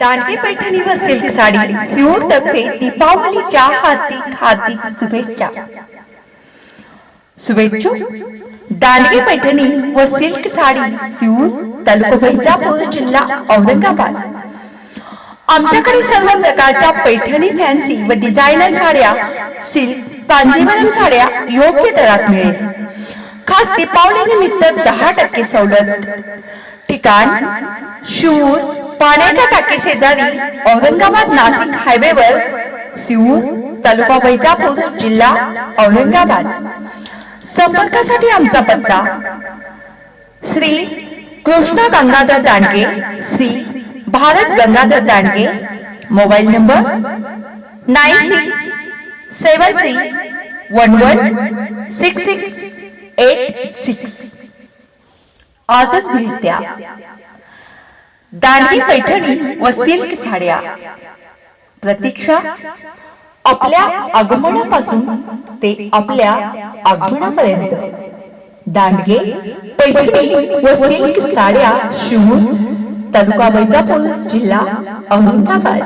दांडे पैठणी व सिल्क साडी सिओर तर्फे दीपावलीच्या हार्दिक हार्दिक शुभेच्छा. शुभेच्छू. दांडगे पैठणी व सिल्क साडी सिऊर तालुका वैजापूर जिल्हा औरंगाबाद. आमच्याकडे सर्व प्रकारच्या पैठणी फॅन्सी व डिझायनर साड्या सिल्क कांजीवरम साड्या योग्य दरात मिळेल. खास दीपावली निमित्त दहा टक्के सवलत. ठिकाण शूर पाण्याच्या टाकी शेजारी औरंगाबाद नाशिक हायवेवर सिऊर तालुका वैजापूर जिल्हा औरंगाबाद. संपर्कासाठी आमचा पत्ता. Shri Krishna Gangadhar Dandge Shri Bharat Gangadhar Dandge mobile number nine six seven three one one six six. Eight six आजच भेट द्या दांडी पैठणी व सिल्क साड्या. प्रतीक्षा आपल्या आगमनापासून ते आपल्या आगमनापर्यंत. दांडगे पैठणी व सिल्क साड्या शिवून तालुका वैजापूर जिल्हा औरंगाबाद